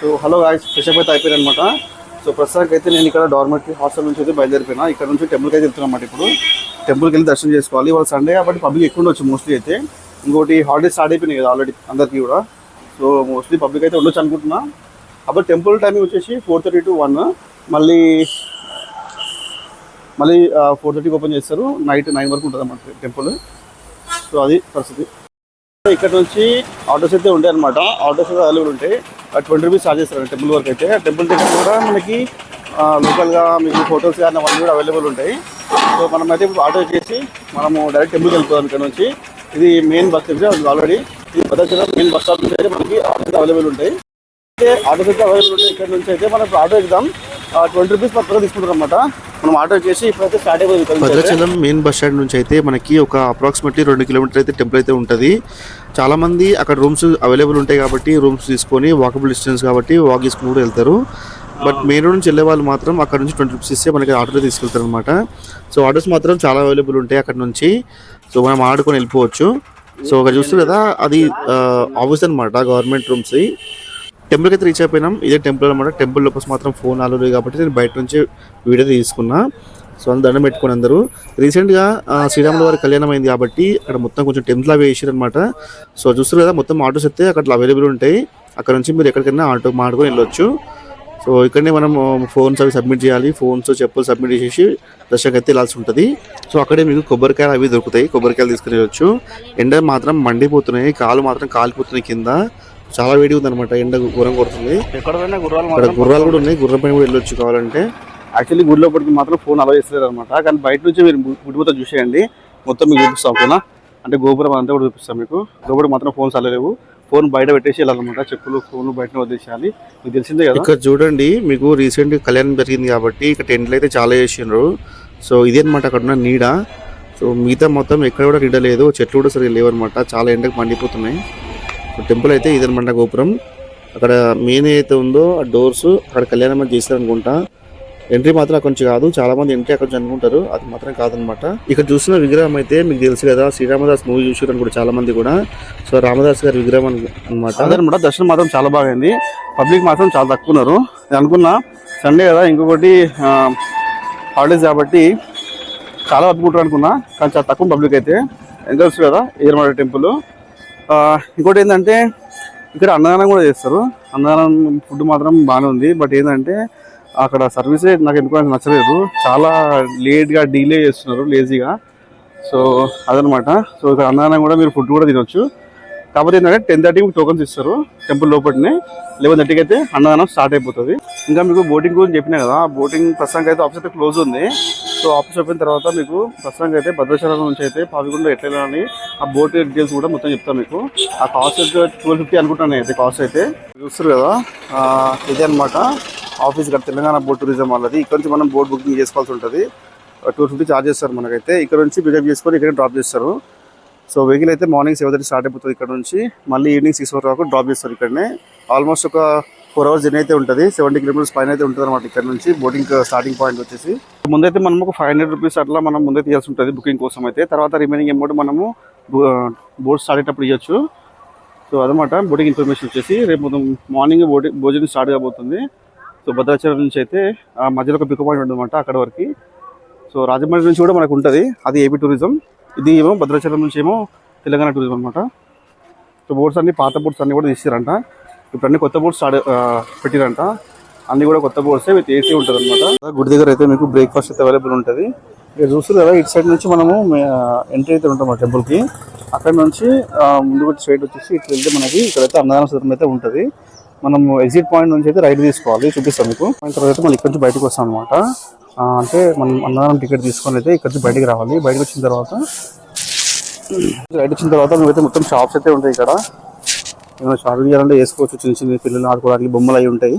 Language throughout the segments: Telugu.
So hello guys fresh up అయితే అయిపోయాను అనమాట సో ప్రస్తుతానికి అయితే నేను ఇక్కడ డార్మెటరీ హాస్టల్ నుంచి అయితే బయలుదేరిపోయినా. ఇక్కడ నుంచి టెంపుల్కి అయితే వెళ్తున్నా అన్నమాట ఇప్పుడు. టెంపుల్కి వెళ్ళి దర్శనం చేసుకోవాలి. ఇవాళ సండే కాబట్టి పబ్లిక్ ఎక్కువ ఉండొచ్చు మోస్ట్లీ అయితే. ఇంకోటి హాలిడేస్ స్టార్ట్ అయిపోయినాయి కదా ఆల్రెడీ అందరికీ కూడా. సో మోస్ట్లీ పబ్లిక్ అయితే ఉండొచ్చు అనుకుంటున్నా. అప్పుడు టెంపుల్ టైమింగ్ వచ్చేసి ఫోర్ థర్టీ టు వన్ మళ్ళీ మళ్ళీ ఫోర్ థర్టీకి ఓపెన్ చేస్తారు. నైట్ నైన్ వరకు ఉంటుంది అన్నమాట టెంపుల్ సో అది పరిస్థితి. ఇక్కడ నుంచి ఆటోస్ అయితే ఉంటాయి అనమాట ఆటోస్ అవైలబుల్ ఉంటాయి. ట్వంటీ రూపీస్ చార్జ్ చేస్తారు టెంపుల్ వరకు అయితే. టెంపుల్ టికెట్ కూడా మనకి లోకల్గా మీకు హోటల్స్ కానీ అవన్నీ కూడా అవైలబుల్ ఉంటాయి. సో మనం అయితే ఇప్పుడు ఆటో చేసి మనము డైరెక్ట్ టెంపుల్కి వెళ్ళిపోదాం ఇక్కడ నుంచి. ఇది మెయిన్ బస్ స్టేషన్ ఆల్రెడీ ఇది భద్రాచలం మెయిన్ బస్ స్టాప్ నుంచి అయితే మనకి ఆటోస్ అవైలబుల్ ఉంటాయి. అయితే ఆటోస్ అయితే అవైలబుల్ ఉంటాయి. ఇక్కడ నుంచి అయితే మనం ఆటో ఎక్కుదాం. ట్వంటీ రూపీస్ పక్కన తీసుకుంటారు అనమాట మనం ఆటో చేసి ఇప్పుడైతే స్టార్ట్ అయిపోయింది. భద్రాచలం మెయిన్ బస్ స్టాండ్ నుంచి అయితే మనకి ఒక అప్రాక్సిమేట్లీ రెండు కిలోమీటర్ అయితే టెంపుల్ అయితే ఉంటుంది. చాలా మంది అక్కడ రూమ్స్ అవైలబుల్ ఉంటాయి కాబట్టి రూమ్స్ తీసుకొని వాకబుల్ డిస్టెన్స్ కాబట్టి వాక్ చేసుకుని కూడా వెళ్తారు. బట్ మెయిన్ రోడ్ నుంచి వెళ్ళే వాళ్ళు మాత్రం అక్కడ నుంచి ట్వంటీ రూపీస్ ఇస్తే మనకి ఆటోలో తీసుకెళ్తారు అనమాట సో ఆటోస్ మాత్రం చాలా అవైలబుల్ ఉంటాయి అక్కడ నుంచి. సో మనం ఆడుకొని వెళ్ళిపోవచ్చు. సో అక్కడ చూస్తారు కదా అది ఆఫీస్ అనమాట గవర్నమెంట్ రూమ్స్ టెంపుల్కి అయితే రీచ్ అయిపోయినాం. ఇదే టెంపుల్ అనమాట టెంపుల్ లోపల మాత్రం ఫోన్ ఆలోలేదు కాబట్టి నేను బయట నుంచి వీడియో తీసుకున్నా. సో అందులో దండం పెట్టుకుని అందరూ. రీసెంట్గా శ్రీరాముల వారి కళ్యాణం అయింది కాబట్టి అక్కడ మొత్తం కొంచెం టెంపుల్ అవి వేసారు అనమాట సో చూస్తారు కదా మొత్తం ఆటోస్ అయితే అక్కడ అవైలబుల్ ఉంటాయి. అక్కడ నుంచి మీరు ఎక్కడికైనా ఆటో మాడుకొని వెళ్ళొచ్చు. సో ఇక్కడనే మనం ఫోన్స్ అవి సబ్మిట్ చేయాలి. ఫోన్స్ చెప్పులు సబ్మిట్ చేసేసి దర్శనకి అయితే వెళ్ళాల్సి ఉంటుంది. సో అక్కడే మీకు కొబ్బరికాయలు అవి దొరుకుతాయి. కొబ్బరికాయలు తీసుకుని వెళ్ళొచ్చు. ఎండ మాత్రం మండిపోతున్నాయి. కాలు మాత్రం కాలిపోతున్నాయి కింద. చాలా వేడి ఉందన్నమాట. ఎండ ఘోరం కొడుతుంది. పోయినా గుర్రాలు కూడా ఉన్నాయి. గుర్రం పైన కూడా వెళ్ళొచ్చు కావాలంటే. యాక్చువల్లీ గుడి లోపలికి మాత్రం ఫోన్ అలౌ చేస్తారు అనమాట కానీ బయట నుంచి మీరు గు- గుడి మొత్తం చూసేయండి. మొత్తం మీకు చూపిస్తాం ఓకేనా? అంటే గోపురం అంతా కూడా చూపిస్తాం మీకు. లోపలికి మాత్రం ఫోన్స్ అలలేవు ఫోన్ బయట పెట్టేసి వెళ్ళాలన్నమాట. చెప్పులు ఫోన్ బయట వదిలేసేయాలి. మీకు తెలిసిందే కదా? ఇక్కడ చూడండి మీకు రీసెంట్ కళ్యాణం జరిగింది కాబట్టి ఇక్కడ టెంట్లు అయితే చాలా చేసిండ్రు. సో ఇదే అనమాట అక్కడ ఉన్న నీడ. సో మిగతా మొత్తం ఎక్కడ కూడా నీడ లేదు. చెట్లు కూడా సరిగ్గా లేవన్నమాట. చాలా ఎండకు మండిపోతున్నాయి. టెంపుల్ అయితే ఇదనమాట గోపురం. అక్కడ మెయిన్ అయితే ఉందో ఆ డోర్స్ అక్కడ కళ్యాణం అది చేస్తారు అనుకుంటా ఎంట్రీ మాత్రం అక్కడి నుంచి కాదు చాలా మంది ఎంట్రీ అక్కడ నుంచి అనుకుంటారు. అది మాత్రం కాదనమాట. ఇక్కడ చూసిన విగ్రహం అయితే మీకు తెలుసు కదా శ్రీరామదాస్ మూవీ చూసారు కూడా చాలా మంది కూడా. సో రామదాస్ గారి విగ్రహం అనమాట అదనమాట దర్శనం మాత్రం చాలా బాగా పబ్లిక్ మాత్రం చాలా తక్కువ ఉన్నారు. నేను అనుకున్నా సండే కదా ఇంకొకటి హాలిడేస్ కాబట్టి చాలా అద్భుతం అనుకున్నా కానీ చాలా తక్కువ పబ్లిక్ అయితే. ఎంత తెలుసు కదా ఈరమాడ టెంపుల్. ఇంకోటి ఏంటంటే ఇక్కడ అన్నదానం కూడా చేస్తారు. అన్నదానం ఫుడ్ మాత్రం బాగానే ఉంది. బట్ ఏంటంటే అక్కడ సర్వీసే నాకు ఎందుకు నచ్చలేదు. చాలా లేట్గా డీలే చేస్తున్నారు లేజీగా. సో అదనమాట. సో ఇక్కడ అన్నదానం కూడా మీరు ఫుడ్ కూడా తినొచ్చు. కాకపోతే ఏంటంటే టెన్ థర్టీకి టోకన్స్ ఇస్తారు టెంపుల్ లోపలనే లెవెన్ థర్టీకి అయితే అన్నదానం స్టార్ట్ అయిపోతుంది. ఇంకా మీకు బోటింగ్ గురించి చెప్పినా కదా బోటింగ్ ప్రస్తుతానికి అయితే ఆఫీస్ అయితే క్లోజ్ ఉంది. సో ఆఫీస్ అయిపోయిన తర్వాత మీకు ప్రస్తుతానికి అయితే భద్రాచలం నుంచి అయితే పావిగుండ ఎట్లా అని ఆ బోట్ డీటెయిల్స్ కూడా మొత్తం చెప్తాను మీకు. ఆ కాస్ట్ అయితే ట్వెల్వ్ ఫిఫ్టీ అనుకుంటాను అయితే కాస్ట్ అయితే. చూస్తారు కదా ఇదే అనమాట ఆఫీస్ ఇక్కడ తెలంగాణ బోట్ టూరిజం వాళ్ళది. ఇక్కడ నుంచి మనం బోట్ బుకింగ్ చేసుకోవాల్సి ఉంటుంది. టూ ఫిఫ్టీ చార్జ్ చేస్తారు మనకైతే. ఇక్కడ నుంచి పికప్ చేసుకొని ఇక్కడ డ్రాప్ చేస్తారు. సో వెహికల్ అయితే మార్నింగ్ సెవెన్ థర్టీ స్టార్ట్ అయిపోతుంది ఇక్కడ నుంచి. మళ్ళీ ఈవినింగ్ సిక్స్ ఫోర్ వరకు డ్రాప్ చేస్తారు ఇక్కడనే. ఆల్మోస్ట్ ఒక ఫోర్ అవర్స్ జర్నీ అయితే ఉంటుంది. సెవెంటీ కిలోమీటర్స్ పైన అయితే ఉంటుంది అనమాట ఇక్కడ నుంచి. బోటింగ్ స్టార్టింగ్ పాయింట్ వచ్చేసి. ముందైతే మనం ఒక ఫైవ్ హండ్రెడ్ రూపీస్ అట్లా మనం ముందే తీయాల్సి ఉంటుంది బుకింగ్ కోసం అయితే. తర్వాత రిమైనింగ్ అమౌంట్ మనము uh, బోట్ స్టార్ట్ అయ్యేటప్పుడు ఇవ్వచ్చు సో అదనమాట బోటింగ్ ఇన్ఫర్మేషన్ వచ్చేసి. రేపు మార్నింగ్ బోటింగ్ భోజనం స్టార్ట్ కాబోతుంది. సో భద్రాచలం నుంచి అయితే ఆ మధ్యలో ఒక పిక్ పాయింట్ ఉందన్నమాట అక్కడ వరకు. సో రాజమండ్రి నుంచి కూడా మనకు ఉంటుంది. అది ఏపీ టూరిజం ఇది ఏమో భద్రాచలం నుంచి ఏమో తెలంగాణ టూరిజం అనమాట సో బోట్స్ అన్ని పాత బోట్స్ అన్ని కూడా తీసిరంట ఇప్పుడు అన్ని కొత్త బోట్స్ స్టార్ట్ పెట్టిరంట అన్ని కూడా కొత్త బోట్స్ విత్ ఏసీ ఉంటుంది అనమాట గుడి దగ్గర అయితే మీకు బ్రేక్ఫాస్ట్ అయితే అవైలబుల్ ఉంటుంది. మీరు చూస్తారు కదా ఇటు సైడ్ నుంచి మనము ఎంట్రీ అయితే ఉంటాం టెంపుల్కి అక్కడ నుంచి ముందుకు స్ట్రైట్ వచ్చేసి ఇట్లా వెళ్తే మనకి ఇక్కడైతే అన్నదాన సత్రం అయితే ఉంటుంది. మనం ఎగ్జిట్ పాయింట్ నుంచి అయితే రైట్ తీసుకోవాలి చూపిస్తాం మీకు. తర్వాత మళ్ళీ ఇక్కడ నుంచి బయటకు వస్తాం అనమాట అంటే మనం అన్నదానం టికెట్ తీసుకొని అయితే ఇక్కడ నుంచి బయటికి రావాలి. బయటకు వచ్చిన తర్వాత బయట వచ్చిన తర్వాత మేమైతే మొత్తం షాప్స్ అయితే ఉంటాయి ఇక్కడ. ఏమైనా షాపింగ్ చేయాలంటే వేసుకోవచ్చు చిన్న చిన్న పిల్లలు ఆడుకోవడానికి బొమ్మలు అవి ఉంటాయి.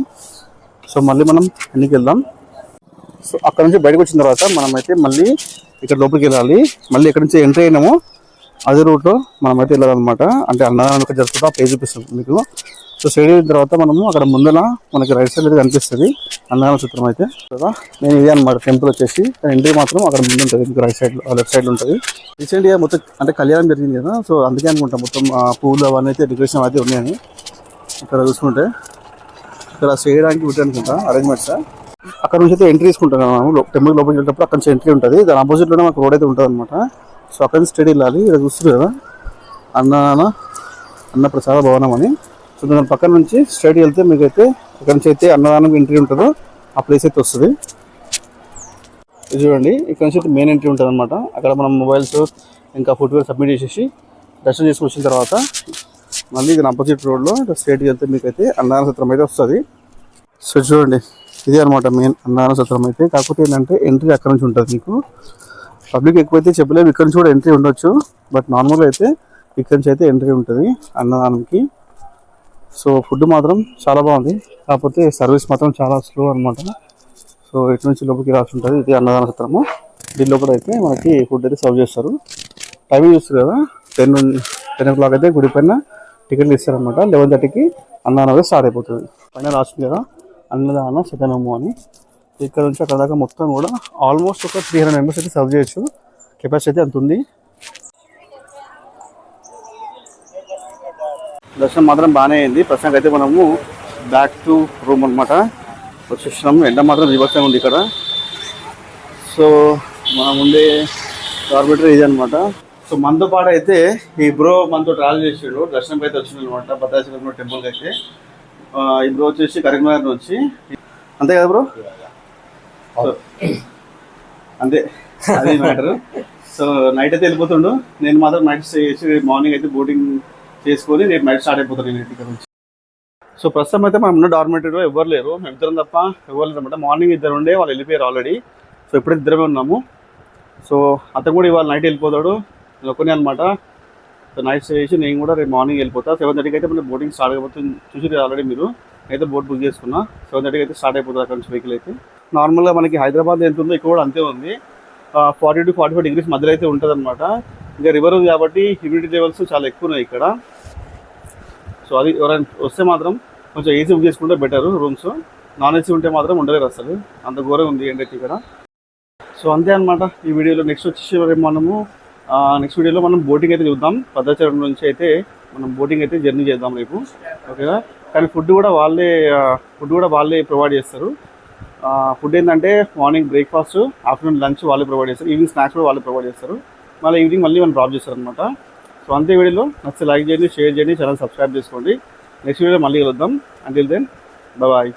సో మళ్ళీ మనం అన్నికి వెళ్దాం. సో అక్కడ నుంచి బయటకు వచ్చిన తర్వాత మనమైతే మళ్ళీ ఇక్కడ లోపలికి వెళ్ళాలి. మళ్ళీ ఇక్కడ నుంచి ఎంట్రీ అయినాము. అదే రూట్లో మనమైతే వెళ్ళాలన్నమాట. అంటే అన్నదానం ఇక్కడ జరుగుతుందో? ఆ పేజ్ చూపిస్తుంది మీకు. సో స్టేడియం అయిన తర్వాత మనము అక్కడ ముందర మనకి రైట్ సైడ్ అయితే కనిపిస్తుంది. అందమైన చిత్రం అయితే. కదా? నేను ఇదే అనమాట టెంపుల్ వచ్చేసి. ఎంట్రీ మాత్రం అక్కడ ముందు ఉంటుంది మీకు రైట్ సైడ్ లెఫ్ట్ సైడ్ ఉంటుంది. రీసెంట్గా మొత్తం అంటే కళ్యాణం జరిగింది కదా సో అందుకే అనుకుంటా మొత్తం పూలు అవన్నీ అయితే డెకరేషన్ అయితే ఉన్నాయని ఇక్కడ చూసుకుంటే ఇక్కడ చేయడానికి వీటి అనుకుంటా అరేంజ్మెంట్స్ అక్కడ నుంచి అయితే ఎంట్రీ తీసుకుంటాం మనం టెంపుల్ లోపలికి వెళ్ళేటప్పుడు అక్కడ నుంచి ఎంట్రీ ఉంటుంది. దాని ఆపోజిట్లోనే మనకు రోడ్ అయితే ఉంటుంది అనమాట సో అక్కడ నుంచి స్టడీ వెళ్ళాలి. ఇక్కడ చూస్తుంది కదా? అన్న అన్న ప్రసాద భవనం అని. సో దాని పక్కన నుంచి స్ట్రైట్ వెళ్తే మీకు అయితే ఇక్కడ నుంచి అయితే అన్నదానం ఎంట్రీ ఉంటుందో ఆ ప్లేస్ అయితే వస్తుంది. చూడండి ఇక్కడ నుంచి అయితే మెయిన్ ఎంట్రీ ఉంటుంది అనమాట అక్కడ మనం మొబైల్స్ ఇంకా ఫుట్వేర్ సబ్మిట్ చేసేసి దర్శనం చేసుకుని వచ్చిన తర్వాత మళ్ళీ ఇక్కడ అపోజిట్ రోడ్లో స్ట్రైట్కి వెళ్తే మీకు అయితే అన్నదాన సత్రం అయితే వస్తుంది. సో చూడండి ఇది అనమాట మెయిన్ అన్నదాన సత్రం అయితే. కాకపోతే ఏంటంటే ఎంట్రీ అక్కడ నుంచి ఉంటుంది మీకు. పబ్లిక్ ఎక్కువైతే చెప్పలేము ఇక్కడ నుంచి కూడా ఎంట్రీ ఉండొచ్చు. బట్ నార్మల్గా అయితే ఇక్కడ నుంచి అయితే ఎంట్రీ ఉంటుంది అన్నదానంకి. సో ఫుడ్ మాత్రం చాలా బాగుంది. కాకపోతే సర్వీస్ మాత్రం చాలా స్లో అనమాట సో ఇటు నుంచి లోపలికి రాసి ఉంటుంది ఇది అన్నదాన సత్రము. దీని కూడా అయితే మనకి ఫుడ్ అయితే సర్వ్ చేస్తారు. టైమింగ్ చూస్తారు కదా టెన్ టెన్ ఓ క్లాక్ అయితే గుడి పైన టికెట్లు ఇస్తారనమాట లెవెన్ థర్టీకి అన్నదానం అయితే స్టార్ట్ అయిపోతుంది. పైన రాసింది కదా అన్నదాన సతనము అని. ఇక్కడ నుంచి అక్కడ దాకా మొత్తం కూడా ఆల్మోస్ట్ ఒక త్రీ హండ్రెడ్ మెంబర్స్ అయితే సర్వ్ చేయొచ్చు. కెపాసిటీ అయితే అంత ఉంది. దర్శనం మాత్రం బాగానే అయింది. ప్రస్తుతానికి అయితే మనము బ్యాక్ టు రూమ్ అనమాట వచ్చేసినాము ఎండ మాత్రం విభత్సంగా ఉంది ఇక్కడ. సో మన ముందే డార్మెటరీ ఇది అనమాట సో మనతో పాటు అయితే ఈ బ్రో మనతో ట్రావెల్ చేసిండు. దర్శనం అయితే వచ్చిండు అనమాట భద్రాచలం టెంపుల్కి అయితే ఈ బ్రో వచ్చేసి కరీంనగర్ నుంచి. అంతే కదా బ్రో అంతే. అది మ్యాటర్ సో నైట్ అయితే వెళ్ళిపోతుండు. నేను మాత్రం నైట్ స్టే చేసి మార్నింగ్ అయితే బోటింగ్ చేసుకొని రేపు నైట్ స్టార్ట్ అయిపోతాను నేను ఇక్కడ నుంచి. సో ప్రస్తుతం అయితే మనం ఉన్న డార్మెటరీలో ఎవరు లేరు. మేము ఇద్దరం తప్ప ఎవరు లేరు అనమాట. మార్నింగ్ ఇద్దరు ఉండే వాళ్ళు వెళ్ళిపోయారు ఆల్రెడీ సో ఇప్పుడే ఇద్దరమే ఉన్నాము. సో అతను కూడా ఇవాళ నైట్ వెళ్ళిపోతాడు. నేను ఒక్కనే అనమాట. సో నైట్ స్టే చేసి నేను కూడా రేపు మార్నింగ్ వెళ్ళిపోతా. సెవెన్ థర్టీకి అయితే మన బోటింగ్ స్టార్ట్ అయిపోతుంది. చూసి ఆల్రెడీ మీరు. అయితే బోట్ బుక్ చేసుకున్నా. సెవెన్ థర్టీకి అయితే స్టార్ట్ అయిపోతుంది అక్కడ నుంచి వెహికల్ అయితే. నార్మల్గా మనకి హైదరాబాద్ ఎంత ఉందో ఇక్కడ కూడా అంతే ఉంది. Forty to forty five degrees మధ్యలో అయితే ఉంటుంది అనమాట ఇంకా రివర్ ఉంది కాబట్టి హ్యూమిడిటీ లెవెల్స్ చాలా ఎక్కువ ఉన్నాయి ఇక్కడ. సో అది ఎవరైనా వస్తే మాత్రం కొంచెం ఏసీ బుక్ చేసుకుంటే బెటర్ రూమ్స్. నాన్ ఏసీ ఉంటే మాత్రం ఉండలేరు అసలు. అంత ఘోరం ఉంది ఏంటంటే ఇక్కడ. సో అంతే అనమాట ఈ వీడియోలో నెక్స్ట్ వచ్చేసి మనము నెక్స్ట్ వీడియోలో మనం బోటింగ్ అయితే చూద్దాం. భద్రాచలం నుంచి అయితే మనం బోటింగ్ అయితే జర్నీ చేద్దాం రేపు. ఓకేనా కానీ ఫుడ్ కూడా వాళ్ళే ఫుడ్ కూడా వాళ్ళే ప్రొవైడ్ చేస్తారు. ఫుడ్ ఏంటంటే మార్నింగ్ బ్రేక్ఫాస్ట్ ఆఫ్టర్నూన్ లంచ్ వాళ్ళే ప్రొవైడ్ చేస్తారు. ఈవినింగ్ స్నాక్స్ కూడా వాళ్ళే ప్రొవైడ్ చేస్తారు. మళ్ళీ ఈవినింగ్ మళ్ళీ మనం డ్రాప్ చేస్తారు అనమాట సో అంతే వీడియోలో నచ్చితే లైక్ చేయండి షేర్ చేయండి ఛానల్ సబ్స్క్రైబ్ చేసుకోండి. నెక్స్ట్ వీడియో మళ్ళీ కలుద్దాం. Until then bye